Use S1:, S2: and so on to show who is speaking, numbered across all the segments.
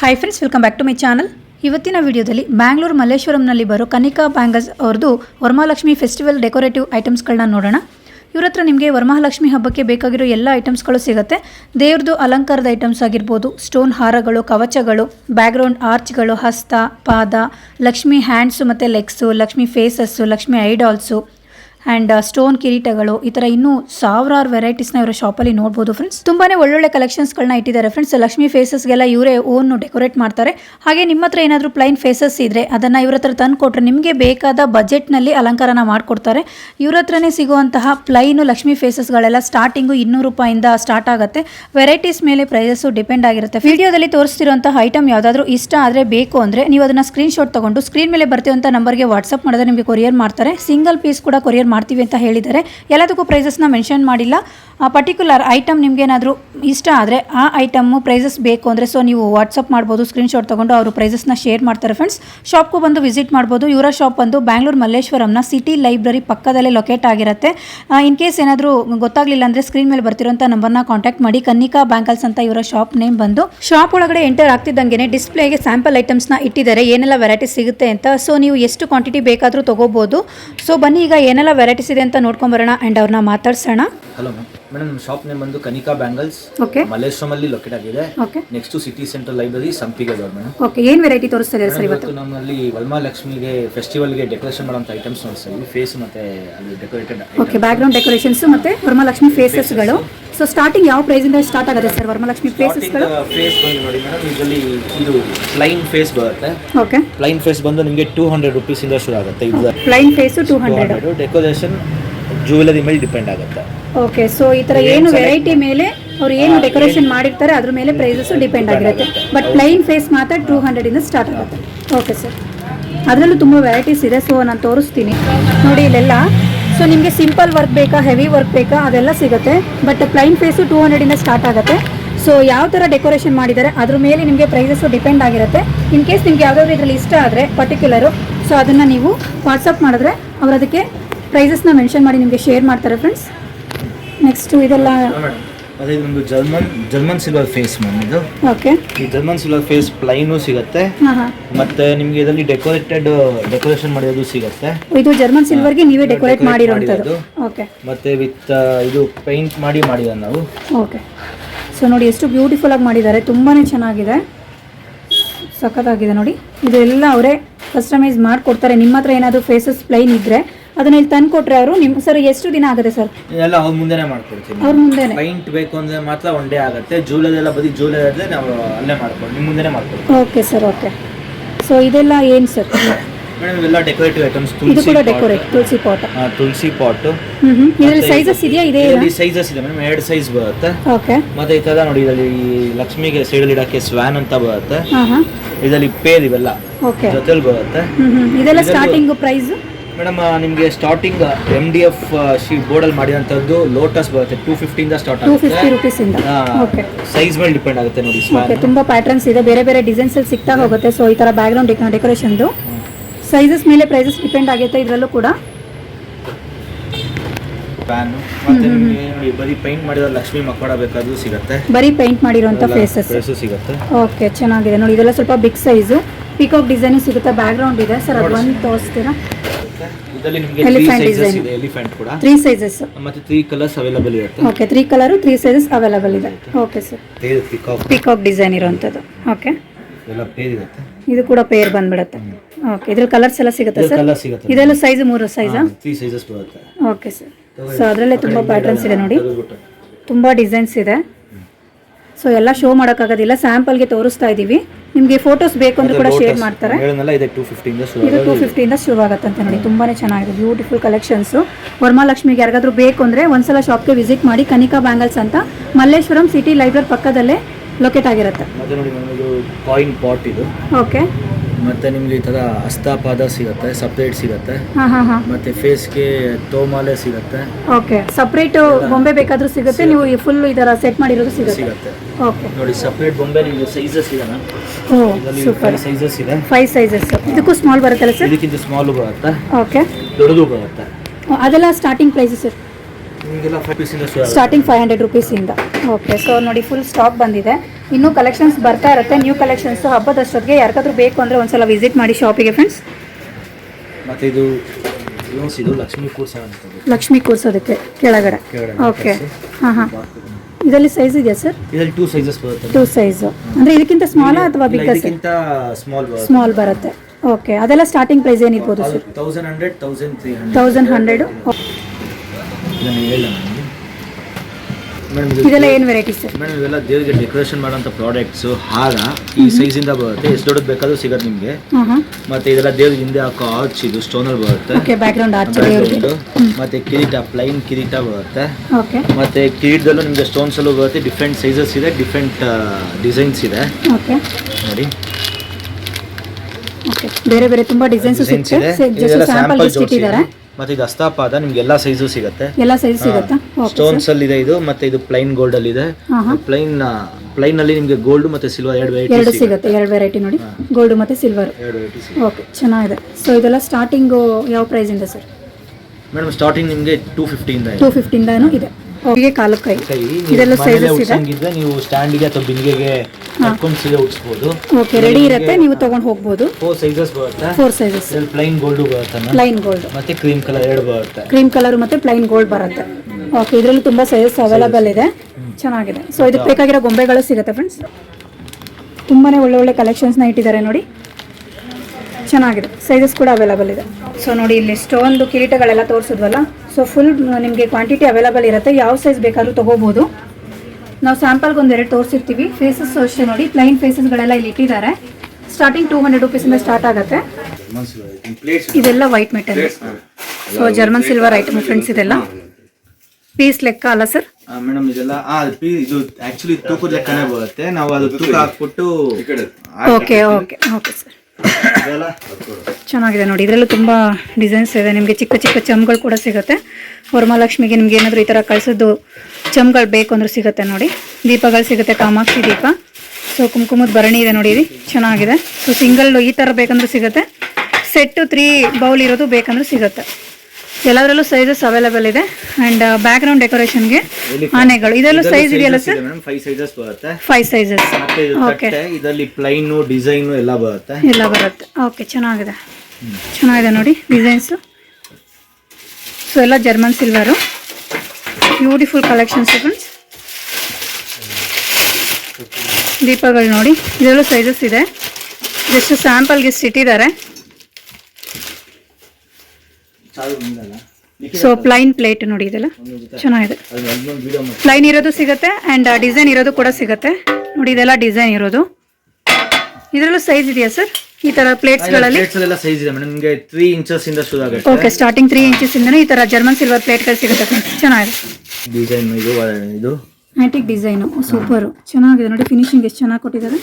S1: Hi friends welcome back to my channel ಇವತ್ತಿನ ವಿಡಿಯೋದಲ್ಲಿ ಬ್ಯಾಂಗ್ಳೂರು ಮಲ್ಲೇಶ್ವರಂನಲ್ಲಿ ಬರೋ ಕನಿಕಾ ಬ್ಯಾಂಗಲ್ಸ್ ಅವ್ರದ್ದು ವರಮಹಾಲಕ್ಷ್ಮಿ ಫೆಸ್ಟಿವಲ್ ಡೆಕೋರೇಟಿವ್ ಐಟಮ್ಸ್ಗಳನ್ನ ನೋಡೋಣ. ಇವ್ರ ಹತ್ರ ನಿಮಗೆ ವರಮಹಾಲಕ್ಷ್ಮಿ ಹಬ್ಬಕ್ಕೆ ಬೇಕಾಗಿರೋ ಎಲ್ಲ ಐಟಮ್ಸ್ಗಳು ಸಿಗುತ್ತೆ. ದೇವ್ರದ್ದು ಅಲಂಕಾರದ ಐಟಮ್ಸ್ ಆಗಿರ್ಬೋದು ಸ್ಟೋನ್ ಹಾರಗಳು, ಕವಚಗಳು ಬ್ಯಾಕ್ಗ್ರೌಂಡ್ ಆರ್ಚ್ಗಳು ಹಸ್ತ, ಪಾದ, ಲಕ್ಷ್ಮಿ ಹ್ಯಾಂಡ್ಸು ಮತ್ತು legs Lakshmi faces Lakshmi idols and stone ಕಿರೀಟಗಳು, ಈ ಥರ ಇನ್ನೂ ಸಾವಿರಾರು ವೆರೈಟೀಸ್ನ ಇವರ ಶಾಪಲ್ಲಿ ನೋಡ್ಬೋದು ಫ್ರೆಂಡ್ಸ್ ತುಂಬಾನೇ ಒಳ್ಳೊಳ್ಳೆ ಕಲೆಕ್ಷನ್ಸ್ಗಳನ್ನ ಇಟ್ಟಿದ್ದಾರೆ ಫ್ರೆಂಡ್ಸ್ ಲಕ್ಷ್ಮಿ ಫೇಸಸ್ಗೆಲ್ಲ ಇವರೇ ಓನ್ ಡೆಕೋರೇಟ್ ಮಾಡ್ತಾರೆ. ಹಾಗೆ ನಿಮ್ಮ ಹತ್ರ ಏನಾದರೂ ಪ್ಲೈನ್ ಫೇಸಸ್ ಇದ್ರೆ ಅದನ್ನು ಇವ್ರ ಹತ್ರ ತಂದು ಕೊಟ್ಟರೆ ನಿಮಗೆ ಬೇಕಾದ ಬಜೆಟ್ನಲ್ಲಿ ಅಲಂಕಾರನ ಮಾಡಿಕೊಡ್ತಾರೆ. ಇವ್ರ ಹತ್ರನೇ ಸಿಗುವಂತಹ ಪ್ಲೈನು ಲಕ್ಷ್ಮಿ ಫೇಸಸ್ಗಳೆಲ್ಲ ಸ್ಟಾರ್ಟಿಂಗು ಇನ್ನೂರು ರೂಪಾಯಿಂದ ಸ್ಟಾರ್ಟ್ ಆಗುತ್ತೆ. ವೆರೈಟೀಸ್ ಮೇಲೆ ಪ್ರೈಸಸ್ಸು ಡಿಪೆಂಡ್ ಆಗಿರುತ್ತೆ. ವಿಡಿಯೋದಲ್ಲಿ ತೋರಿಸ್ತಿರುವಂತಹ ಐಟಮ್ ಯಾವುದಾದ್ರೂ ಇಷ್ಟ ಆದರೆ ಬೇಕು ಅಂದರೆ ನೀವು ಅದನ್ನು ಸ್ಕ್ರೀನ್ಶಾಟ್ ತೊಗೊಂಡು ಸ್ಕ್ರೀನ್ ಮೇಲೆ ಬರ್ತಿರುವಂಥ ನಂಬರ್ಗೆ ವಾಟ್ಸಪ್ ಮಾಡಿದ್ರೆ ನಿಮಗೆ ಕೊರಿಯರ್ ಮಾಡ್ತಾರೆ. ಸಿಂಗಲ್ ಪೀಸ್ ಕೂಡ ಕೊರಿಯರ್ ಮಾಡ್ತೀವಿ ಅಂತ ಹೇಳಿದ್ದಾರೆ. ಎಲ್ಲದಕ್ಕೂ ಪ್ರೈಸಸ್ನ ಮೆನ್ಷನ್ ಮಾಡಿಲ್ಲ. ಆ ಪರ್ಟಿಕ್ಯುಲರ್ ಐಟಮ್ ನಿಮಗೇನಾದರೂ ಇಷ್ಟ ಆದರೆ ಆ ಐಟಮ್ಮು ಪ್ರೈಸಸ್ ಬೇಕು ಅಂದರೆ ಸೊ ನೀವು ವಾಟ್ಸಪ್ ಮಾಡ್ಬೋದು ಸ್ಕ್ರೀನ್ಶಾಟ್ ತೊಗೊಂಡು ಅವರು ಪ್ರೈಸಸ್ನ ಶೇರ್ ಮಾಡ್ತಾರೆ ಫ್ರೆಂಡ್ಸ್ ಶಾಪ್ಗೂ ಬಂದು ವಿಸಿಟ್ ಮಾಡ್ಬೋದು. ಇವರ ಶಾಪ್ ಬಂದು ಬ್ಯಾಂಗ್ಳೂರು ಮಲ್ಲೇಶ್ವರಂನ ಸಿಟಿ ಲೈಬ್ರರಿ ಪಕ್ಕದಲ್ಲೇ ಲೊಕೇಟ್ ಆಗಿರುತ್ತೆ. ಇನ್ ಕೇಸ್ ಏನಾದರೂ ಗೊತ್ತಾಗಲಿಲ್ಲ ಅಂದರೆ ಸ್ಕ್ರೀನ್ ಮೇಲೆ ಬರ್ತಿರೋಂಥ ನಂಬರ್ನ ಕಾಂಟ್ಯಾಕ್ಟ್ ಮಾಡಿ. ಕನ್ನಿಕಾ ಬ್ಯಾಂಕಲ್ಸ್ ಅಂತ ಇವರ ಶಾಪ್ ನೇಮ್ ಬಂದು ಶಾಪ್ ಒಳಗಡೆ ಎಂಟರ್ ಆಗ್ತಿದ್ದಂಗೆ ಡಿಸ್ಪ್ಲೇಗೆ ಸ್ಯಾಂಪಲ್ ಐಟಮ್ಸ್ನ ಇಟ್ಟಿದ್ದಾರೆ. ಏನೆಲ್ಲ ವೆರೈಟಿ ಸಿಗುತ್ತೆ ಅಂತ ಸೊ ನೀವು ಎಷ್ಟು ಕ್ವಾಂಟಿಟಿ ಬೇಕಾದರೂ ತೊಗೋಬೋದು. ಸೊ ಬನ್ನಿ, ಈಗ ಏನೆಲ್ಲ ವೆರೈಟೀಸ್ ಇದೆ ಅಂತ ನೋಡ್ಕೊಂಬರೋಣ ಆ್ಯಂಡ್ ಅವ್ರನ್ನ ಮಾತಾಡ್ಸೋಣ.
S2: ಹಲೋ ಮ್ಯಾಮ್ ಮೇಡಮ್ ನಮ್ಮ ಶಾಪ್ ನೇಮ್ ಬಂದು ಕನಿಕಾ ಬ್ಯಾಂಗಲ್ಸ್
S1: ಓಕೆ
S2: ಮಲ್ಲೇಶ್ವರಂ ಅಲ್ಲಿ ಲೊಕೇಟ್ ಆಗಿದೆ
S1: okay
S2: next city central library Sampige madam.
S1: Okay ಏನು ವೆರೈಟಿ ತೋರಿಸ್ತಾ ಇದ್ದಾರೆ ಸರ್ ಇವತ್ತು?
S2: ಇವತ್ತು ನಮ್ಮಲ್ಲಿ ಫೆಸ್ಟಿವಲ್ಗೆ ಡೆಕೋರೇಷನ್ ಮಾಡುವಂತ ಐಟಮ್ಸ್ ನೋಡ್ತಾ ಇದ್ವಿ ಫೇಸ್ ಮತ್ತೆ ಅಲ್ಲಿ ಡೆಕೋರೇಟೆಡ್
S1: ಓಕೆ ಬ್ಯಾಕ್ಗ್ರೌಂಡ್ ಡೆಕೋರೇಷನ್ಸ್ ಮತ್ತೆ ವರಮಹಾಲಕ್ಷ್ಮಿ ಫೇಸಸ್ಗಳು ಸೊ ಸ್ಟಾರ್ಟಿಂಗ್ ಯಾವ ಪ್ರೈಸ್ ಇಂದ ಸ್ಟಾರ್ಟ್ ಆಗುತ್ತೆ ಸರ್ ವರಮಹಾಲಕ್ಷ್ಮಿ ಫೇಸಸ್ಗಳು
S2: ಫೇಸ್ ಬಂದು ನೋಡಿ ಮೇಡಮ್ ಇದರಲ್ಲಿ ಇದು ಪ್ಲೈನ್ ಫೇಸ್ ಬರುತ್ತೆ.
S1: ಓಕೆ
S2: ಪ್ಲೈನ್ ಫೇಸ್ ಬಂದು ನಿಮಗೆ ಟೂ ಹಂಡ್ರೆಡ್ ರುಪೀಸ್ ಇಂದ ಶುರು ಆಗುತ್ತೆ. ಇದು
S1: plain face two hundred
S2: decoration jewellery ಮೇಲೆ ಡಿಪೆಂಡ್ ಆಗುತ್ತೆ.
S1: ಓಕೆ ಸೊ ಈ ತರ ಏನು ವೆರೈಟಿ ಮೇಲೆ ಅವ್ರು ಏನು ಡೆಕೋರೇಷನ್ ಮಾಡಿರ್ತಾರೆ ಅದ್ರ ಮೇಲೆ ಪ್ರೈಸಸ್ ಡಿಪೆಂಡ್ ಆಗಿರುತ್ತೆ. ಬಟ್ ಪ್ಲೈನ್ ಫೇಸ್ ಮಾತ್ರ ಟೂ ಹಂಡ್ರೆಡಿಂದ ಸ್ಟಾರ್ಟ್ ಆಗುತ್ತೆ. ಓಕೆ ಸರ್ ಅದರಲ್ಲೂ ತುಂಬ ವೆರೈಟೀಸ್ ಇದೆ ಸೊ ನಾನು ತೋರಿಸ್ತೀನಿ. ನೋಡಿ ಇಲ್ಲೆಲ್ಲ. ಸೊ ನಿಮಗೆ ಸಿಂಪಲ್ ವರ್ಕ್ ಬೇಕಾ ಹೆವಿ ವರ್ಕ್ ಬೇಕಾ ಅದೆಲ್ಲ ಸಿಗುತ್ತೆ. ಬಟ್ ಪ್ಲೈನ್ ಫೇಸು ಟೂ ಹಂಡ್ರೆಡಿಂದ ಸ್ಟಾರ್ಟ್ ಆಗುತ್ತೆ. ಸೊ ಯಾವ ಥರ ಡೆಕೋರೇಷನ್ ಮಾಡಿದ್ದಾರೆ ಅದ್ರ ಮೇಲೆ ನಿಮಗೆ ಪ್ರೈಸಸ್ಸು ಡಿಪೆಂಡ್ ಆಗಿರುತ್ತೆ. ಇನ್ ಕೇಸ್ ನಿಮ್ಗೆ ಯಾವುದಾದ್ರು ಇದರಲ್ಲಿ ಇಷ್ಟ ಆದರೆ ಪರ್ಟಿಕ್ಯುಲರು ಸೊ ಅದನ್ನು ನೀವು ವಾಟ್ಸಪ್ ಮಾಡಿದ್ರೆ ಅವ್ರು ಅದಕ್ಕೆ ಪ್ರೈಸಸ್ನ ಮೆನ್ಷನ್ ಮಾಡಿ ನಿಮಗೆ ಶೇರ್ ಮಾಡ್ತಾರೆ ಫ್ರೆಂಡ್ಸ್ ನೆಕ್ಸ್ಟು ಇದೆಲ್ಲ
S2: ಅದೇ ಇದೊಂದು German German silver face ma'am ಇದು.
S1: ಓಕೆ
S2: ಈ ಜರ್ಮನ್ ಸಿಲ್ವರ್ ಫೇಸ್ ಪ್ಲೈನು ಸಿಗುತ್ತೆ.
S1: ಹಾಂ ಹಾಂ
S2: ಮತ್ತೆ ನಿಮಗೆ ಇದರಲ್ಲಿ ಡೆಕೋರೇಟೆಡ್ ಡೆಕೋರೇಷನ್ ಮಾಡಿರೋದು ಸಿಗುತ್ತೆ.
S1: ಇದು ಜರ್ಮನ್ ಸಿಲ್ವರ್ಗೆ ನೀವೇ ಡೆಕೋರೇಟ್ ಮಾಡಿರೋಂತದ್ದು
S2: ಮಾಡಿರೋದು.
S1: ಓಕೆ
S2: ಮತ್ತೆ ವಿತ್ ಇದು ಪೇಂಟ್ ಮಾಡಿ ಮಾಡಿರೋದು ನಾವು.
S1: ಓಕೆ ಸೊ ನೋಡಿ ಎಷ್ಟು ಬ್ಯೂಟಿಫುಲ್ ಆಗಿ ಮಾಡಿದ್ದಾರೆ. ತುಂಬಾ ಚೆನ್ನಾಗಿದೆ. ಸಖತ್ತಾಗಿದೆ ನೋಡಿ. ಇದೆಲ್ಲ ಅವರೇ ಕಸ್ಟಮೈಸ್ ಮಾಡಿಕೊಡ್ತಾರೆ. ನಿಮ್ಮ ಹತ್ರ ಏನಾದರೂ ಫೇಸಸ್ ಪ್ಲೈನ್ ಇದ್ದರೆ ಅದನ್ನ ಇಲ್ಲಿ ತಂದು ಕೊಟ್ರೆ ಅವರು ನಿಮ್ಮ ಸರ್ ಎಷ್ಟು ದಿನ ಆಗುತ್ತೆ ಸರ್?
S2: ಇದೆಲ್ಲ ಅವ್ರ ಮುಂದೆನೆ ಮಾಡ್ಕೊಡ್ತೀವಿ.
S1: ಅವ್ರ ಮುಂದೆನೆ?
S2: ಪೈಂಟ್ ಬೇಕು ಅಂದ್ರೆ ಮಾತ್ರ ಒನ್ ಡೇ ಆಗುತ್ತೆ. ಜೂಲದೆಲ್ಲ ಬದಿ ಜೂಲದಲ್ಲೇ ನಾವು ಅಲ್ಲೇ ಮಾಡ್ಕೊಂಡು ನಿಮ್ಮ ಮುಂದೆನೆ ಮಾಡ್ಕೊಡ್ತೀವಿ.
S1: ಓಕೆ ಸರ್ ಓಕೆ ಸೊ ಇದೆಲ್ಲ ಏನು ಸರ್
S2: ಮೇಡಮ್ ಇವೆಲ್ಲ ಡೆಕೋರೇಟಿವ್ ಐಟಮ್ಸ್
S1: ಇದು
S2: ತುಳಸಿ
S1: ಕೂಡ ಡೆಕೋರೇಟ್ ತುಳಸಿ ಪಾಟ್
S2: ತುಳಸಿ ಪಾಟ್
S1: ಹ್ಮ್ ಇದರಲ್ಲಿ ಸೈಜಸ್ ಇದೆಯಾ ಇದೇ
S2: ಸೈಜಸ್ ಇದೆ ಮೇಡಮ್ ಎರಡು ಸೈಜ್ ಬರುತ್ತೆ.
S1: ಓಕೆ
S2: ಮತ್ತೆ ಈ ತರ ನೋಡಿ ಇದರಲ್ಲಿ ಈ ಲಕ್ಷ್ಮಿಗೆ ಸೈಡಲ್ಲಿ ಇಡಕ್ಕೆ ಸ್ವ್ಯಾನ್ ಅಂತ ಬರುತ್ತೆ.
S1: ಹಾಂ ಹಾಂ.
S2: ಇದರಲ್ಲಿ ಪೇರ್ ಇವೆಲ್ಲ
S1: ಓಕೆ
S2: ಜೊತೆಲಿ ಬರುತ್ತೆ.
S1: ಹ್ಮ್ ಹ್ಮ್. ಇದೆಲ್ಲ ಸ್ಟಾರ್ಟಿಂಗ್ ಪ್ರೈಸ್
S2: ಮೇಡಮ್ ನಿಮಗೆ ಸ್ಟಾರ್ಟಿಂಗ್ ಎಂ ಡಿ ಎಫ್ ಬೋರ್ಡಲ್ಲಿ ಮಾಡಿದಂಥದ್ದು ಲೋಟಸ್ ಬರುತ್ತೆ. ಟೂ ಫಿಫ್ಟಿಯಿಂದ ಸ್ಟಾರ್ಟ್
S1: ಟೂ ಫಿಫ್ಟಿ ಇಂದ. ಓಕೆ
S2: ಸೈಜ್ ಮೇಲೆ ಡಿಪೆಂಡ್ ಆಗುತ್ತೆ ನೋಡಿ
S1: ಓಕೆ ತುಂಬ ಪ್ಯಾಟರ್ನ್ಸ್ ಇದೆ. ಬೇರೆ ಬೇರೆ ಡಿಸೈನ್ಸ್ ಅಲ್ಲಿ ಸಿಗ್ತಾ ಹೋಗುತ್ತೆ. ಸೊ ಈ ಥರ ಬ್ಯಾಕ್ಗ್ರೌಂಡ್ ಡೆಕೋರೇಷನ್ದು ಸೈಜಸ್ ಮೇಲೆ ಪ್ರೈಸಸ್ ಡಿಪೆಂಡ್ ಆಗುತ್ತೆ ಇದರಲ್ಲೂ ಕೂಡ.
S2: ಫ್ಯಾನ್ ಮತ್ತೆ ನಿಮಗೆ ನೋಡಿ ಬರೀ ಪೈಂಟ್ ಮಾಡಿರೋ ಲಕ್ಷ್ಮಿ ಮಕ್ಕಳ ಬೇಕಾದ್ರೂ ಸಿಗುತ್ತೆ.
S1: ಬರೀ ಪೇಂಟ್ ಮಾಡಿರೋಂಥ ಫೇಸಸ್
S2: ಫೇಸು ಸಿಗುತ್ತೆ.
S1: ಓಕೆ ಚೆನ್ನಾಗಿದೆ. ನೋಡಿ ಇದೆಲ್ಲ ಸ್ವಲ್ಪ ಬಿಗ್ ಸೈಜು ಪಿಕಾಕ್ ಡಿಸೈನ್ ಸಿಗುತ್ತೆ ಬ್ಯಾಕ್ಗ್ರೌಂಡ್ ಇದೆ. ಸರ್ ಅದು ಒಂದು ತೋರಿಸ್ತೀರಾ?
S2: ಇದರಲ್ಲಿ ನಿಮಗೆ ತ್ರೀ
S1: Elephant
S2: ಸೈಜಸ್
S1: design.
S2: ಇದೆ ಎಲಿಫೆಂಟ್ ಕೂಡ.
S1: ತ್ರೀ ಸೈಜಸ್
S2: ಮತ್ತೆ ತ್ರೀ ಕಲರ್ಸ್ ಅವೈಲಬಲ್ ಇರುತ್ತೆ.
S1: Okay three colour three sizes available ಇದೆ. Okay sir
S2: pair peacock
S1: peacock design ಇರೋವಂಥದ್ದು. Okay
S2: ಎಲ್ಲ ಪೇರ್ ಇರುತ್ತೆ.
S1: ಇದು ಕೂಡ ಪೇರ್ ಬಂದ್ಬಿಡುತ್ತೆ. ಓಕೆ ಇದ್ರಲ್ಲಿ ಕಲರ್ಸ್ ಎಲ್ಲ ಸಿಗುತ್ತೆ ಸರ್
S2: ಕಲರ್ ಸಿಗುತ್ತೆ.
S1: ಇದೆಲ್ಲ ಸೈಜ್ ಮೂರು ಸೈಜಾ
S2: ತ್ರೀ ಸೈಜಸ್ ಬರುತ್ತೆ.
S1: ಓಕೆ ಸರ್ ಸೊ ಅದರಲ್ಲೇ ತುಂಬ ಪ್ಯಾಟರ್ನ್ಸ್ ಇದೆ ನೋಡಿ. ತುಂಬ ಡಿಸೈನ್ಸ್ ಇದೆ. ಸೊ ಎಲ್ಲ ಶೋ ಮಾಡೋಕ್ಕಾಗೋದಿಲ್ಲ. ಸ್ಯಾಂಪಲ್ಗೆ ತೋರಿಸ್ತಾ ಇದ್ದೀವಿ ನಿಮಗೆ ಫೋಟೋಸ್ ಬೇಕು ಅಂದ್ರೆ ಕೂಡ ಶೇರ್ ಮಾಡ್ತಾರೆ.
S2: ಇದೆ ಟೂ ಫಿಫ್ಟಿಯಿಂದ ಶುರು
S1: ಶುರು ಅಂತ ನೋಡಿ ತುಂಬಾನೇ ಚೆನ್ನಾಗಿದೆ ಬ್ಯೂಟಿಫುಲ್ ಕಲೆಕ್ಷನ್ಸ್ ವರ್ಮಾಲಕ್ಷ್ಮಿಗೆ ಯಾರಿಗಾದ್ರೂ ಬೇಕು ಅಂದ್ರೆ ಒಂದ್ಸಲ ಶಾಪ್ಗೆ ವಿಸಿಟ್ ಮಾಡಿ ಕನಿಕಾ ಬ್ಯಾಂಗಲ್ಸ್ ಅಂತ ಮಲ್ಲೇಶ್ವರಂ ಸಿಟಿ ಲೈಬ್ರರಿ ಪಕ್ಕದಲ್ಲೇ ಲೊಕೇಟ್ ಆಗಿರುತ್ತೆ. ಓಕೆ
S2: ಮತ್ತೆ ನಿಮ್ಗೆ ಈ ತರ ಅಸ್ತಾಪಾದ ಸಿಗುತ್ತೆ ಸಪ್ರೇಟ್ ಸಿಗುತ್ತೆ.
S1: ಹಾಂ ಹಾಂ ಹಾಂ.
S2: ಮತ್ತೆ ಫೇಸ್ಗೆ ತೋಮಾಲೆ ಸಿಗುತ್ತೆ.
S1: ಓಕೆ. ಸಪ್ರೇಟ್ ಬೊಂಬೆ ಬೇಕಾದರೂ ಸಿಗುತ್ತೆ ನೀವು ಫುಲ್ ಈ ಥರ ಸೆಟ್ ಮಾಡಿರೋದು ಸಿಗುತ್ತೆ.
S2: ಸಿಗುತ್ತೆ.
S1: ಓಕೆ.
S2: ನೋಡಿ ಸಪ್ರೇಟ್ ಬೊಂಬೆ ನಿಮಗೆ ಸೈಜಸ್ ಇದೆ ಮ್ಯಾಮ್
S1: ಓ ಸೂಪರ್
S2: ಸೈಜಸ್ ಇದೆ.
S1: ಫೈವ್ ಸೈಜಸ್ ಇದಕ್ಕೂ ಸ್ಮಾಲ್ ಬರುತ್ತಲ್ಲ ಸರ್
S2: ಇದಕ್ಕಿಂತ ಸ್ಮಾಲ್ ಬರುತ್ತೆ?
S1: ಓಕೆ.
S2: ದೊಡ್ಡದು ಬರುತ್ತೆ?
S1: ಅದೆಲ್ಲ starting prices sir starting five hundred ರುಪೀಸಿಂದ okay so ನೋಡಿ ಫುಲ್ ಸ್ಟಾಕ್ ಬಂದಿದೆ. ಇನ್ನೂ ಕಲೆಕ್ಷನ್ಸ್ ಬರ್ತಾ ಇರುತ್ತೆ. ನ್ಯೂ ಕಲೆಕ್ಷನ್ಸ್ ಹಬ್ಬದಷ್ಟೊತ್ತಿಗೆ ಯಾರಿಗಾದ್ರೂ ಬೇಕು ಅಂದರೆ ಒಂದ್ಸಲ ವಿಸಿಟ್ ಮಾಡಿ ಶಾಪಿಗೆ ಫ್ರೆಂಡ್ಸ್
S2: ಮತ್ತು ಇದು ಲಕ್ಷ್ಮೀ ಕೂರ್ಸ
S1: ಲಕ್ಷ್ಮಿ ಕೂರ್ಸೋದಕ್ಕೆ ಕೆಳಗಡೆ. ಓಕೆ ಹಾಂ ಹಾಂ. ಇದರಲ್ಲಿ ಸೈಜ್ ಇದೆಯಾ ಸರ್
S2: ಇದರಲ್ಲಿ ಟೂ ಸೈಜಸ್ ಬರುತ್ತೆ.
S1: ಟೂ ಸೈಜ್ ಅಂದರೆ ಇದಕ್ಕಿಂತ ಸ್ಮಾಲ್ ಅಥವಾ ಬಿಗ್
S2: ಇದಕ್ಕಿಂತ ಸ್ಮಾಲ್ ಬರುತ್ತೆ.
S1: ಸ್ಮಾಲ್ ಬರುತ್ತೆ. ಓಕೆ ಅದೆಲ್ಲ ಸ್ಟಾರ್ಟಿಂಗ್ ಪ್ರೈಸ್ ಏನಿರ್ಬೋದು sir
S2: thousand hundred thousand three
S1: thousand hundred
S2: ಇದನ್ನು ಹೇಳ ಮೇಡಮ್
S1: ಇದೆಲ್ಲ ಏನು ವೆರೈಟಿ ಸರ್
S2: ಮೇಡಮ್ ಇವೆಲ್ಲ ದೇವರಿಗೆ ಡೆಕೋರೇಷನ್ ಮಾಡೋಂಥ ಪ್ರಾಡಕ್ಟ್ಸು ಹಾರ ಈ ಸೈಜಿಂದ ಬರುತ್ತೆ. ಎಷ್ಟು ದೊಡ್ಡದು ಬೇಕಾದ್ರೂ ಸಿಗೋದು ನಿಮಗೆ. ಮತ್ತೆ ಇದೆಲ್ಲ ದೇವ್ರಿಗೆ ಹಿಂದೆ ಹಾಕೋ ಆರ್ಚ್ ಇದು ಸ್ಟೋನಲ್ಲಿ ಬರುತ್ತೆ.
S1: Okay background arch.
S2: ಮತ್ತೆ ಕಿರೀಟ ಪ್ಲೈನ್ ಕಿರೀಟ ಬರುತ್ತೆ.
S1: ಓಕೆ
S2: ಮತ್ತೆ ಕಿರೀಟದಲ್ಲೂ ನಿಮಗೆ ಸ್ಟೋನ್ಸ್ ಅಲ್ಲೂ ಬರುತ್ತೆ. ಡಿಫ್ರೆಂಟ್ ಸೈಜಸ್ ಇದೆ ಡಿಫ್ರೆಂಟ್ ಡಿಸೈನ್ಸ್ ಇದೆ.
S1: ಓಕೆ
S2: ನೋಡಿ.
S1: ಓಕೆ ಬೇರೆ ಬೇರೆ ತುಂಬಾ ಡಿಸೈನ್ಸ್ ಸಿಗುತ್ತೆ. ಜಸ್ಟ್ ಸ್ಯಾಂಪಲ್ ಲಿಸ್ಟ್ ಇಟ್ಟಿದ್ದಾರೆ.
S2: ಮತ್ತೆ ಇದು ಅಸ್ತಾಪಾದ ನಿಮ್ಗೆ ಎಲ್ಲಾ ಸೈಜು ಸಿಗುತ್ತೆ.
S1: ಎಲ್ಲ ಸೈಜ್ ಸಿಗುತ್ತಾ? ಓಕೆ
S2: ಸ್ಟೋನ್ಸ್ ಅಲ್ಲಿ ಇದೆ ಇದು ಮತ್ತೆ ಇದು ಪ್ಲೈನ್ ಗೋಲ್ಡ್ ಅಲ್ಲಿ ಇದೆ ಪ್ಲೈನ್ ಪ್ಲೈನ್ ಅಲ್ಲಿ ನಿಮಗೆ ಗೋಲ್ಡ್ ಮತ್ತೆ ಸಿಲ್ವರ್ ಎರಡು
S1: ಎರಡು
S2: ವೆರೈಟಿ
S1: ಸಿಗುತ್ತೆ ಎರಡು ವೆರೈಟಿ ನೋಡಿ. ಗೋಲ್ಡ್ ಮತ್ತೆ ಸಿಲ್ವರ್
S2: ಎರಡು ವೆರೈಟಿ ಸಿಗುತ್ತೆ.
S1: ಓಕೆ ಚೆನ್ನಾಗಿದೆ. ಸೊ ಇದೆಲ್ಲ ಸ್ಟಾರ್ಟಿಂಗು ಯಾವ ಪ್ರೈಸ್ ಇಂದ ಸರ್
S2: ಮೇಡಮ್ ಸ್ಟಾರ್ಟಿಂಗ್ ನಿಮಗೆ ಟೂ ಫಿಫ್ಟಿಯಿಂದ
S1: ಟೂ ಫಿಫ್ಟಿಂದನೂ ಇದೆ. ಹೀಗೆ ಕಾಲು ಕೈ.
S2: ಕೈ
S1: ಇದೆಲ್ಲ ಸೈಜಸ್ ಇದೆ?
S2: ನೀವು ಸ್ಟ್ಯಾಂಡಿಗೆ ಅಥವಾ ಬಿಂದಿಗೆಗೆ ಹಾಕೊಂಡು ಸೀರೆ ಉಡ್ಸ್ಬೋದು.
S1: ಓಕೆ ರೆಡಿ ಇರುತ್ತೆ ನೀವು ತಗೊಂಡು ಹೋಗ್ಬೋದು.
S2: ಫೋರ್ ಸೈಜಸ್ ಬರುತ್ತೆ?
S1: ಫೋರ್ ಸೈಜಸ್
S2: ಪ್ಲೈನ್ ಗೋಲ್ಡ್ ಬರುತ್ತೆ
S1: ಪ್ಲೈನ್ ಗೋಲ್ಡ್
S2: ಮತ್ತೆ ಕ್ರೀಮ್ ಕಲರ್ ಎರಡು ಬರುತ್ತೆ.
S1: ಕ್ರೀಮ್ ಕಲರ್ ಮತ್ತೆ ಪ್ಲೈನ್ ಗೋಲ್ಡ್ ಬರುತ್ತೆ. ಓಕೆ ಇದರಲ್ಲಿ ತುಂಬಾ ಸೈಜಸ್ ಅವೈಲೇಬಲ್ ಇದೆ. ಚೆನ್ನಾಗಿದೆ. ಸೊ ಇದಕ್ಕೆ ಬೇಕಾಗಿರೋ ಗೊಂಬೆಗಳು ಸಿಗುತ್ತೆ ಫ್ರೆಂಡ್ಸ್ ತುಂಬಾನೇ ಒಳ್ಳೆ ಒಳ್ಳೆ ಕಲೆಕ್ಷನ್ಸ್ನ ಇಟ್ಟಿದ್ದಾರೆ ನೋಡಿ. ಚೆನ್ನಾಗಿದೆ. ಸೈಜಸ್ ಕೂಡ ಅವೈಲಬಲ್ ಇದೆ. ಸೊ ನೋಡಿ ಇಲ್ಲಿ ಸ್ಟೋನ್ದು ಕಿರೀಟಗಳೆಲ್ಲ ತೋರಿಸಿದ್ವಲ್ಲ? ಸೊ ಫುಲ್ ನಿಮಗೆ ಕ್ವಾಂಟಿಟಿ ಅವೈಲಬಲ್ ಇರುತ್ತೆ. ಯಾವ ಸೈಜ್ ಬೇಕಾದ್ರೂ ತೊಗೋಬೋದು. ನಾವು ಸ್ಯಾಂಪಲ್ಗೆ ಒಂದೆರಡು ತೋರಿಸಿರ್ತೀವಿ. ಫೇಸಸ್ ಅಷ್ಟೇ ನೋಡಿ. ಪ್ಲೈನ್ ಫೇಸಸ್ಗಳೆಲ್ಲ ಇಲ್ಲಿ ಇಟ್ಟಿದ್ದಾರೆ. ಸ್ಟಾರ್ಟಿಂಗ್ ಟೂ ಹಂಡ್ರೆಡ್ ರುಪೀಸಿಂದ ಸ್ಟಾರ್ಟ್ ಆಗುತ್ತೆ. ಇದೆಲ್ಲ white metal so German silver item friends ಇದೆಲ್ಲ. ಪೀಸ್ ಲೆಕ್ಕ ಅಲ್ಲ ಸರ್
S2: ಮೇಡಮ್ ಇದೆಲ್ಲ ಇದು ಆಕ್ಚುಲಿ ತೂಕದ ಲೆಕ್ಕನೇ ಬರುತ್ತೆ. ನಾವು ಅದು ತೂಕ ಹಾಕ್ಬಿಟ್ಟು
S1: ಓಕೆ ಓಕೆ ಓಕೆ ಸರ್ ಚೆನ್ನಾಗಿದೆ ನೋಡಿ. ಇದರಲ್ಲೂ ತುಂಬ ಡಿಸೈನ್ಸ್ ಇದೆ. ನಿಮಗೆ ಚಿಕ್ಕ ಚಿಕ್ಕ ಚಮ್ಗಳು ಕೂಡ ಸಿಗುತ್ತೆ. ವರಮಹಾಲಕ್ಷ್ಮಿಗೆ ನಿಮ್ಗೆ ಏನಾದರೂ ಈ ಥರ ಕಳಿಸೋದು ಚಮ್ಗಳು ಬೇಕು ಅಂದ್ರೆ ಸಿಗುತ್ತೆ ನೋಡಿ. ದೀಪಗಳು ಸಿಗುತ್ತೆ, ಕಾಮಾಕ್ಷಿ ದೀಪ. ಸೊ ಕುಂಕುಮದ ಭರಣಿ ಇದೆ ನೋಡಿ ಚೆನ್ನಾಗಿದೆ. ಸೊ ಸಿಂಗಲ್ ಈ ಥರ ಬೇಕಂದ್ರೆ ಸಿಗುತ್ತೆ. ಸೆಟ್ಟು ತ್ರೀ ಬೌಲ್ ಇರೋದು ಬೇಕಂದ್ರೆ ಸಿಗುತ್ತೆ. ಎಲ್ಲದರಲ್ಲೂ ಸೈಜಸ್ ಅವೈಲೇಬಲ್ ಇದೆ. ಆ್ಯಂಡ್ ಡೆಕೋರೇಷನ್ ಡೆಕೋರೇಷನ್ಗೆ ಆನೆಗಳು. ಇದರಲ್ಲೂ ಸೈಜ್ ಇದೆಯಲ್ಲ ಸರ್
S2: ಫೈವ್ ಸೈಜಸ್ ಬರುತ್ತೆ.
S1: ಫೈವ್ ಸೈಜಸ್ ಓಕೆ
S2: ಇದರಲ್ಲಿ ಪ್ಲೈನು ಡಿಸೈನು ಎಲ್ಲ ಬರುತ್ತೆ.
S1: ಎಲ್ಲ ಬರುತ್ತೆ. ಓಕೆ ಚೆನ್ನಾಗಿದೆ. ಚೆನ್ನಾಗಿದೆ ನೋಡಿ ಡಿಸೈನ್ಸು ಸೊ ಎಲ್ಲ German silver beautiful collections friends ದೀಪಗಳು ನೋಡಿ. ಇದರಲ್ಲೂ ಸೈಜಸ್ ಇದೆ. ಜಸ್ಟ್ ಸ್ಯಾಂಪಲ್ಗೆ ಇಟ್ಟಿದ್ದಾರೆ. ಸೊ ಪ್ಲೈನ್ ಪ್ಲೇಟ್ ನೋಡಿ ಇದೆಲ್ಲ. ಚೆನ್ನಾಗಿದೆ. ಪ್ಲೈನ್ ಇರೋದು ಸಿಗುತ್ತೆ ಅಂಡ್ ಡಿಸೈನ್ ಇರೋದು ಕೂಡ ಸಿಗುತ್ತೆ. ನೋಡಿ ಇದೆಲ್ಲ ಡಿಸೈನ್ ಇರೋದು. ಇದರಲ್ಲೂ ಸೈಜ್ ಇದೆಯಾ ಸರ್ ಈ ತರ ಪ್ಲೇಟ್ಸ್ಗಳಲ್ಲಿ?
S2: ಸೈಜ್ ಇದೆ ಮೇಡಮ್ ನಿಮಗೆ ತ್ರೀ ಇಂಚಸ್ ಇಂದ ಶುರು ಆಗುತ್ತೆ.
S1: ಓಕೆ ಸ್ಟಾರ್ಟಿಂಗ್ ತ್ರೀ ಇಂಚಸ್ ಇಂದನೇ ಈ ತರ ಜರ್ಮನ್ ಸಿಲ್ವರ್ ಪ್ಲೇಟ್ಗಳು ಸಿಗುತ್ತೆ. friends. ಚೆನ್ನಾಗಿದೆ.
S2: ಡಿಸೈನ್ ಇದು ಇದು.
S1: ಮ್ಯಾಟಿಕ್ ಡಿಸೈನು ಸೂಪರು ಚೆನ್ನಾಗಿದೆ. ನೋಡಿ ಫಿನಿಶಿಂಗ್ ಎಷ್ಟು ಚೆನ್ನಾಗಿ ಕೊಟ್ಟಿದ್ದಾರೆ.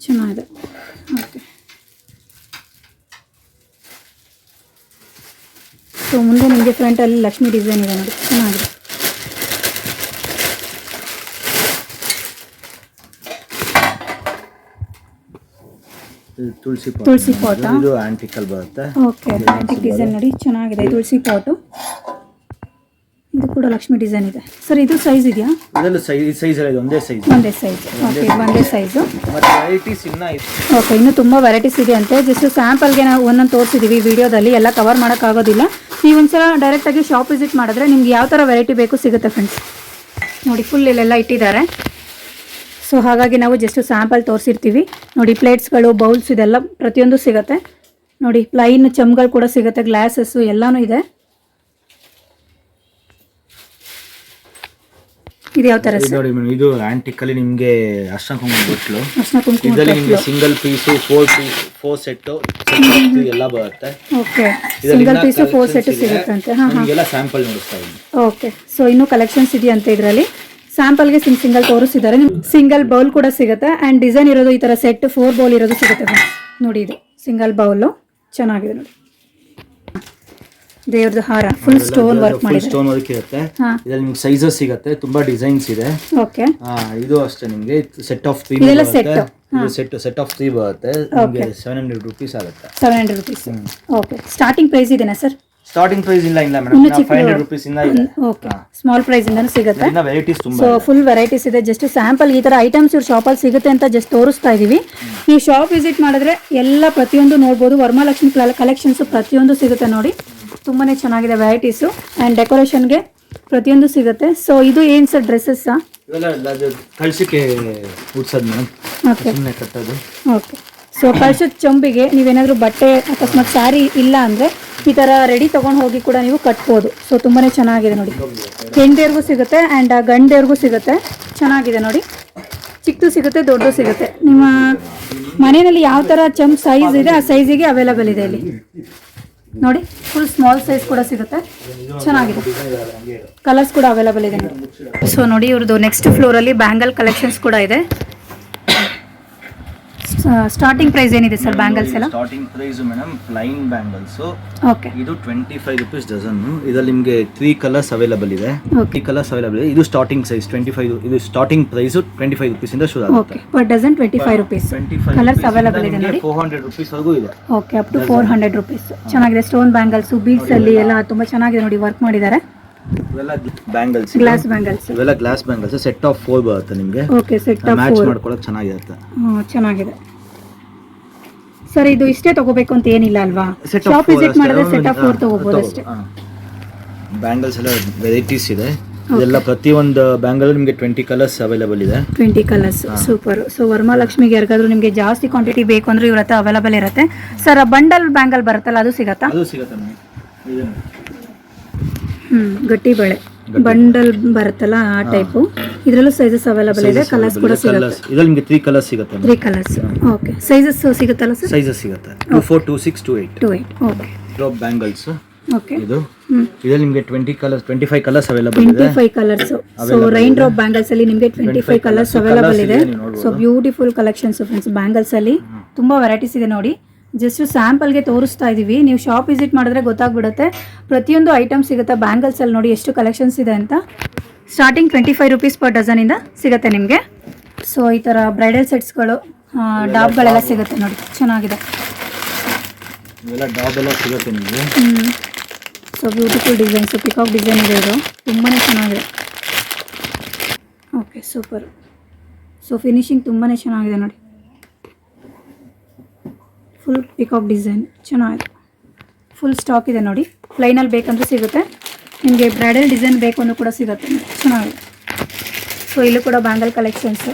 S1: ಚೆನ್ನಾಗಿದೆ. ಓಕೆ ಸೊ ಮುಂದೆ ನಿಮಗೆ ಫ್ರಂಟಲ್ಲಿ ಲಕ್ಷ್ಮಿ ಡಿಸೈನ್ ಇದೆ ನೋಡಿ. ಚೆನ್ನಾಗಿದೆ.
S2: ತುಳಸಿ.
S1: ತುಳಸಿ ಪಾಟ್.
S2: ಇದು ಆಂಟಿಕಲ್ ಬರುತ್ತೆ.
S1: ಓಕೆ ಆಂಟಿಕ್ ಡಿಸೈನ್ ನೋಡಿ. ಚೆನ್ನಾಗಿದೆ. ತುಳಸಿ ಪಾಟು. ಕೂಡ ಲಕ್ಷ್ಮಿ ಡಿಸೈನ್ ಇದೆ. ಸರ್ ಇದು ಸೈಜ್ ಇದೆಯಾ?
S2: ಇದರಲ್ಲೂ ಸೈಜ್ ಸೈಜ್ ಇದೆ ಒಂದೇ ಸೈಜ್
S1: ಒಂದೇ ಸೈಜ್ ಓಕೆ ಇದು ಒಂದೇ ಸೈಜು
S2: ಮತ್ತೆ ವೆರೈಟೀಸ್ ಇನ್ನ ಇದೆ.
S1: ಓಕೆ ಇನ್ನು ತುಂಬಾ ವೆರೈಟೀಸ್ ಇದೆ ಅಂತೆ ಜಸ್ಟ್ ಸ್ಯಾಂಪಲ್ಗೆ ನಾವು ಒಂದೊಂದು ತೋರಿಸಿದೀವಿ ವಿಡಿಯೋದಲ್ಲಿ. ಎಲ್ಲ ಕವರ್ ಮಾಡೋಕ್ಕಾಗೋದಿಲ್ಲ ನೀವು ಒಂದ್ಸಲ ಡೈರೆಕ್ಟಾಗಿ ಶಾಪ್ ವಿಸಿಟ್ ಮಾಡಿದ್ರೆ ನಿಮ್ಗೆ ಯಾವ ತರ ವೆರೈಟಿ ಬೇಕು ಸಿಗುತ್ತೆ ಫ್ರೆಂಡ್ಸ್ ನೋಡಿ ಫುಲ್ ಇಲ್ಲೆಲ್ಲ ಇಟ್ಟಿದ್ದಾರೆ. ಸೊ ಹಾಗಾಗಿ ನಾವು ಜಸ್ಟ್ ಸ್ಯಾಂಪಲ್ ತೋರಿಸಿರ್ತೀವಿ. ನೋಡಿ ಪ್ಲೇಟ್ಸ್ಗಳು ಬೌಲ್ಸ್ ಇದೆಲ್ಲ ಪ್ರತಿಯೊಂದು ಸಿಗುತ್ತೆ. ನೋಡಿ ಪ್ಲೈನ್ ಚಮ್ಗಳು ಕೂಡ ಸಿಗುತ್ತೆ ಗ್ಲಾಸಸ್ಸು ಎಲ್ಲನೂ ಇದೆ. ಇದು ಯಾವ ತರ
S2: ಇದು ನೋಡಿ ಮೇಡಮ್ ಇದು ಆಂಟಿಕ್ ಅಲ್ಲಿ ನಿಮ್ಗೆ ಅರ್ಶನ ಕುಂಕುಮ ಬಟ್ಲು
S1: ಅರ್ಶಿನ ಕುಂಕುಮ
S2: ಇದರಲ್ಲಿ ನಿಮ್ಗೆ single piece four piece four set ಎಲ್ಲ ಬರುತ್ತೆ.
S1: Okay single piece four set. ಸಿಗುತ್ತಂತೆ. ಹಾ ಹಾಂ.
S2: ನಿಮ್ಗೆಲ್ಲ ಸ್ಯಾಂಪಲ್ ನೋಡಿಸ್ತಾ ಇದ್ದೀನಿ.
S1: ಓಕೆ ಸೊ ಇನ್ನೂ ಕಲೆಕ್ಷನ್ಸ್ ಅಂತ ಇದರಲ್ಲಿ? ಸ್ಯಾಂಪಲ್ಗೆ ಸಿಂಗ್ ಸಿಂಗಲ್ ತೋರಿಸಿದ್ದಾರೆ. ಸಿಂಗಲ್ ಬೌಲ್ ಕೂಡ ಸಿಗುತ್ತೆ. ಅಂಡ್ ಡಿಸೈನ್ ಇರೋದು ಈ ತರ ಸೆಟ್ ಫೋರ್ ಬೌಲ್ ಇರೋದು ಸಿಗುತ್ತೆ. ನೋಡಿ ಇದು. ಸಿಂಗಲ್ ಬೌಲ್ ಚೆನ್ನಾಗಿದೆ ನೋಡಿ. ದೇವ್ರದ್ದು ಹಾರ ಫುಲ್ ಸ್ಟೋನ್ ವರ್ಕ್
S2: ಫುಲ್
S1: ಮಾಡಿದೆ
S2: ಸ್ಟೋನ್ ವರ್ಕ್ ಇರುತ್ತೆ.
S1: ಇದರಲ್ಲಿ
S2: ಇದ್ರಲ್ಲಿ ನಿಮ್ಗೆ ಸೈಜಸ್ ಸಿಗುತ್ತೆ ತುಂಬಾ ಡಿಸೈನ್ಸ್ ಇದೆ.
S1: ಓಕೆ.
S2: ಆ, ಇದು ಅಷ್ಟೇ ನಿಮ್ಗೆ ಸೆಟ್ ಆಫ್ ತ್ರೀ
S1: ಇದೆಲ್ಲ
S2: ಸೆಟ್
S1: set.
S2: ಇದು ಸೆಟ್ ಸೆಟ್ ಆಫ್ ತ್ರೀ ಬರುತ್ತೆ. ನಿಮಗೆ ಸೆವೆನ್ ಹಂಡ್ರೆಡ್ ರುಪೀಸ್ ಆಗುತ್ತೆ.
S1: Seven hundred rupees okay. Starting price ಇದೆನಾ ಸರ್
S2: ಸ್ಟಾರ್ಟಿಂಗ್ ಪ್ರೈಸ್ ಇಲ್ಲ ಇಲ್ಲ ಮೇಡಮ್
S1: ಚಿಕ್ಕ
S2: ಫೈವ್ ಹಂಡ್ರೆಡ್ ರುಪೀಸ್ ಇಂದ ಇದೆ.
S1: ಓಕೆ. ಸ್ಮಾಲ್ ಪ್ರೈಸಿಂದನೂ ಸಿಗುತ್ತೆ.
S2: ಇನ್ನ ವೆರೈಟೀಸ್ ತುಂಬಾ
S1: ಸೊ. ಫುಲ್ ವೆರೈಟೀಸ್ ಇದೆ. ಜಸ್ಟ್ ಸ್ಯಾಂಪಲ್ ಈ ತರ ಐಟಮ್ಸ್ ಇವ್ರ ಅಲ್ಲಿ ಸಿಗುತ್ತೆ ಅಂತ ಜಸ್ಟ್ ತೋರಿಸ್ತಾ ಇದೀವಿ. ಈ ಶಾಪ್ ವಿಸಿಟ್ ಮಾಡಿದ್ರೆ ಎಲ್ಲ ಪ್ರತಿಯೊಂದು ನೋಡ್ಬೋದು. ವರ್ಮಾಲಕ್ಷ್ಮಿ ಕಲೆಕ್ಷನ್ಸ್ ಪ್ರತಿಯೊಂದು ಸಿಗುತ್ತೆ ನೋಡಿ. ತುಂಬಾ ಚೆನ್ನಾಗಿದೆ ವೆರೈಟೀಸು ಆ್ಯಂಡ್ ಡೆಕೋರೇಷನ್ಗೆ ಪ್ರತಿಯೊಂದು ಸಿಗುತ್ತೆ. ಸೊ ಇದು ಏನು ಸರ್ ಡ್ರೆಸ್ಸಸ್ಸಾ
S2: ಕಳ್ಸಕ್ಕೆ ಉಡ್ಸೋದು ಮೇಡಮ್
S1: ಓಕೆ
S2: ಸುಮ್ಮನೆ ಕಟ್ಟೋದು.
S1: ಓಕೆ ಸೊ ಕಳ್ಸದ ಚಂಬಿಗೆ ನೀವೇನಾದರೂ ಬಟ್ಟೆ ಅಕಸ್ಮಾತ್ ಸ್ಯಾರಿ ಇಲ್ಲ ಅಂದರೆ ಈ ಥರ ರೆಡಿ ತೊಗೊಂಡು ಹೋಗಿ ಕೂಡ ನೀವು ಕಟ್ಬೋದು. ಸೊ ತುಂಬಾ ಚೆನ್ನಾಗಿದೆ ನೋಡಿ. ಹೆಣ್ದೇವ್ರಿಗೂ ಸಿಗುತ್ತೆ ಆ್ಯಂಡ್ ಗಂಡೇವ್ರಿಗೂ ಸಿಗುತ್ತೆ. ಚೆನ್ನಾಗಿದೆ ನೋಡಿ. ಚಿಕ್ಕದು ಸಿಗುತ್ತೆ ದೊಡ್ಡದು ಸಿಗುತ್ತೆ. ನಿಮ್ಮ ಮನೆಯಲ್ಲಿ ಯಾವ ಥರ ಚಂಪ್ ಸೈಜ್ ಇದೆ ಆ ಸೈಜಿಗೆ ಅವೈಲಬಲ್ ಇದೆ ಇಲ್ಲಿ. ನೋಡಿ ಫುಲ್ ಸ್ಮಾಲ್ ಸೈಜ್ ಕೂಡ ಸಿಗುತ್ತೆ. ಚೆನ್ನಾಗಿದೆ. ಕಲರ್ಸ್ ಕೂಡ ಅವೈಲಬಲ್ ಇದೆ ಸೊ ನೋಡಿ ಇವ್ರದ್ದು ನೆಕ್ಸ್ಟ್ ಫ್ಲೋರಲ್ಲಿ ಬ್ಯಾಂಗಲ್ ಕಲೆಕ್ಷನ್ಸ್ ಕೂಡ ಇದೆ. ಸ್ಟಾರ್ಟಿಂಗ್ ಪ್ರೈಸ್ ಏನಿದೆ ಸರ್ ಬ್ಯಾಂಗಲ್ಸ್ ಎಲ್ಲ?
S2: Starting price madam plain bangles
S1: okay
S2: ಇದು ಟ್ವೆಂಟಿ ಫೈವ್ ರುಪೀಸ್ ಡಜನ್ ಇದರಲ್ಲಿ ನಿಮಗೆ ತ್ರೀ ಕಲರ್ಸ್ ಅವೈಲಬಲ್ ಇದೆ.
S1: ಓಕೆ
S2: ತ್ರೀ ಕಲರ್ಸ್ ಅವೈಲಬಲ್ ಇದೆ. ಇದು ಸ್ಟಾರ್ಟಿಂಗ್ ಸೈಜ್ ಟ್ವೆಂಟಿ ಫೈವ್ ಇದು starting price twenty five rupees ಇಂದ ಶುರು ಆಗುತ್ತೆ.
S1: Okay per dozen twenty five rupees colours available ಇದೆ ನೋಡಿ.
S2: ಫೋರ್ ಹಂಡ್ರೆಡ್ ರುಪೀಸ್ ವರೆಗೂ ಇದೆ.
S1: Okay up to four hundred rupees ಚೆನ್ನಾಗಿದೆ. ಸ್ಟೋನ್ ಬ್ಯಾಂಗಲ್ಸ್ ಬೀಡ್ಸ್ ಅಲ್ಲಿ ಎಲ್ಲ ತುಂಬಾ ಚೆನ್ನಾಗಿದೆ ನೋಡಿ ವರ್ಕ್ ಮಾಡಿದ್ದಾರೆ.
S2: ಇವೆಲ್ಲ ಬ್ಯಾಂಗಲ್ಸ್
S1: ಗ್ಲಾಸ್ ಬ್ಯಾಂಗಲ್ಸ್
S2: ಇವೆಲ್ಲ glass bangles set of four ಬರುತ್ತೆ ನಿಮಗೆ.
S1: Okay set of
S2: match
S1: four
S2: ಮಾಡ್ಕೊಳಕ್ ಚೆನ್ನಾಗಿರುತ್ತೆ.
S1: ಚೆನ್ನಾಗಿದೆ. ಸರ್ ಇದು ಇಷ್ಟೇ ತಗೋಬೇಕು ಅಂತ ಏನಿಲ್ಲ ಅಲ್ವಾ? ಶಾಪ್ ವಿಸಿಟ್ ಮಾಡಿದ್ರೆ ಸೆಟ್ ಆಫ್ ಫೋರ್ ತಗೋಬಹುದು ಅಷ್ಟೇ.
S2: ಬ್ಯಾಂಗಲ್ಸ್ ಎಲ್ಲ ವೆರೈಟೀಸ್ ಇದೆ. ಇದೆಲ್ಲ ಪ್ರತಿಯೊಂದು ಬ್ಯಾಂಗಲ್ ನಿಮಗೆ ಟ್ವೆಂಟಿ ಕಲರ್ಸ್ ಅವೈಲೇಬಲ್ ಇದೆ.
S1: ಟ್ವೆಂಟಿ ಕಲರ್ಸ್ ಸೂಪರ್ ಸೊ ವರ್ಮಾಲಕ್ಷ್ಮಿಗೆ ಯಾರಿಗಾದ್ರೂ ನಿಮಗೆ ಜಾಸ್ತಿ ಕ್ವಾಂಟಿಟಿ ಬೇಕು ಅಂದ್ರೆ ಇವ್ರ ಹತ್ರ ಅವೈಲೇಬಲ್ ಇರುತ್ತೆ. ಸರ್ ಬಂಡಲ್ ಬ್ಯಾಂಗಲ್ ಬರುತ್ತಲ್ಲ ಅದು ಸಿಗತ್ತಾ?
S2: ಅದು ಸಿಗುತ್ತೆ
S1: ಹ್ಮ್ ಗಟ್ಟಿ ಬಳೆ. ಬಂಡಲ್ ಬರುತ್ತಲ್ಲ ಆ ಟೈಪು ಇದರಲ್ಲೂ ಸೈಜಸ್ ಅವೈಲಬಲ್ ಇದೆ ಕಲರ್ಸ್ ಕೂಡ ಸಿಗುತ್ತೆ.
S2: ಕಲರ್ಸ್ ಇದ್ರಲ್ಲಿ ನಿಮಗೆ ತ್ರೀ ಕಲರ್ಸ್ ಸಿಗುತ್ತೆ
S1: ತ್ರೀ ಕಲರ್ಸ್ ಓಕೆ ಸೈಜಸ್ ಸಿಗುತ್ತಲ್ಲ ಸರ್
S2: ಸೈಜಸ್ ಸಿಗುತ್ತೆ. Two four two six two eight
S1: two eight okay
S2: drop bangles
S1: okay
S2: ಇದು. ಇದರಲ್ಲಿ ನಿಮಗೆ twenty colours twenty five colours available
S1: twenty
S2: ಇದೆ
S1: five colours so rain drop bangles ಅಲ್ಲಿ ನಿಮಗೆ twenty five colours available ಇದೆ. So beautiful collections friends bangles ಅಲ್ಲಿ ತುಂಬಾ varieties ಇದೆ ನೋಡಿ. ಜಸ್ಟ್ ಸ್ಯಾಂಪಲ್ಗೆ ತೋರಿಸ್ತಾ ಇದ್ದೀವಿ ನೀವು ಶಾಪ್ ವಿಸಿಟ್ ಮಾಡಿದ್ರೆ ಗೊತ್ತಾಗ್ಬಿಡುತ್ತೆ. ಪ್ರತಿಯೊಂದು ಐಟಮ್ ಸಿಗುತ್ತೆ. ಬ್ಯಾಂಗಲ್ಸಲ್ಲಿ ನೋಡಿ ಎಷ್ಟು ಕಲೆಕ್ಷನ್ಸ್ ಇದೆ ಅಂತ. Starting twenty five rupees per ಡಜನಿಂದ ಸಿಗುತ್ತೆ ನಿಮಗೆ. ಸೊ ಈ ಥರ ಬ್ರೈಡಲ್ ಸೆಟ್ಸ್ಗಳು ಡಾಬ್ಗಳೆಲ್ಲ ಸಿಗುತ್ತೆ ನೋಡಿ. ಚೆನ್ನಾಗಿದೆ. So beautiful designs peacock design ಇದೆ ಇದು. ತುಂಬಾ ಚೆನ್ನಾಗಿದೆ. ಓಕೆ ಸೂಪರ್ ಸೊ ಫಿನಿಶಿಂಗ್ ತುಂಬಾ ಚೆನ್ನಾಗಿದೆ ನೋಡಿ. ಫುಲ್ ಪಿಕಾಕ್ ಡಿಸೈನ್ ಚೆನ್ನಾಗಿದೆ. ಫುಲ್ ಸ್ಟಾಕ್ ಇದೆ ನೋಡಿ. ಪ್ಲೈನಲ್ಲಿ ಬೇಕಂದ್ರೆ ಸಿಗುತ್ತೆ. ನಿಮಗೆ ಬ್ರೈಡಲ್ ಡಿಸೈನ್ ಬೇಕು ಅಂದ್ರೂ ಕೂಡ ಸಿಗುತ್ತೆ. ಚೆನ್ನಾಗಿದೆ. ಸೊ ಇಲ್ಲೂ ಕೂಡ ಬ್ಯಾಂಗಲ್ ಕಲೆಕ್ಷನ್ಸು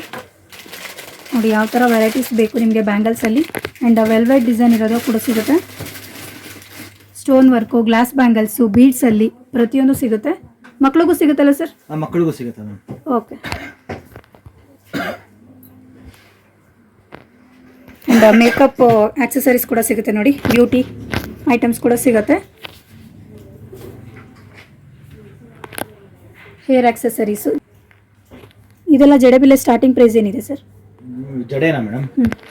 S1: ನೋಡಿ ಯಾವ ಥರ ವೆರೈಟೀಸ್ ಬೇಕು ನಿಮಗೆ ಬ್ಯಾಂಗಲ್ಸಲ್ಲಿ ಆ್ಯಂಡ್ ವೆಲ್ವೆಟ್ ಡಿಸೈನ್ ಇರೋದು ಕೂಡ ಸಿಗುತ್ತೆ. ಸ್ಟೋನ್ ವರ್ಕು ಗ್ಲಾಸ್ ಬ್ಯಾಂಗಲ್ಸು ಬೀಡ್ಸಲ್ಲಿ ಪ್ರತಿಯೊಂದು ಸಿಗುತ್ತೆ. ಮಕ್ಳಿಗೂ ಸಿಗುತ್ತಲ್ಲ ಸರ್
S2: ಮಕ್ಳಿಗೂ ಮಕ್ಕಳಿಗೂ ಸಿಗುತ್ತೆ
S1: ಓಕೆ ಆ್ಯಂಡ್ ಮೇಕಪ್ ಆಕ್ಸೆಸರೀಸ್ ಕೂಡ ಸಿಗುತ್ತೆ ನೋಡಿ. ಬ್ಯೂಟಿ ಐಟಮ್ಸ್ ಕೂಡ ಸಿಗುತ್ತೆ. ಹೇರ್ ಆಕ್ಸೆಸರೀಸು ಇದೆಲ್ಲ ಜಡೆ ಬೆಲೆ ಸ್ಟಾರ್ಟಿಂಗ್ ಪ್ರೈಸ್ ಏನಿದೆ ಸರ್
S2: ಜಡೆನಾ ಮೇಡಮ್.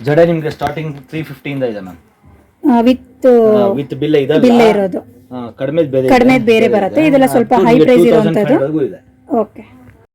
S2: ಜಡೆ ನಿಮಗೆ ಸ್ಟಾರ್ಟಿಂಗ್ ತ್ರೀ ಫಿಫ್ಟಿಯಿಂದ ಇದೆ ಮ್ಯಾಮ್
S1: ವಿತ್
S2: ವಿತ್ ಬಿಲ್ ಇದೆ
S1: ಬಿಲ್ಲೆ ಇರೋದು.
S2: ಕಡಿಮೆ ಬೇರೆ
S1: ಕಡಿಮೆ ಬೇರೆ ಬರುತ್ತೆ. ಇದೆಲ್ಲ ಸ್ವಲ್ಪ ಹೈ ಪ್ರೈಸ್
S2: ಇರುವಂತದ್ದು
S1: ಓಕೆ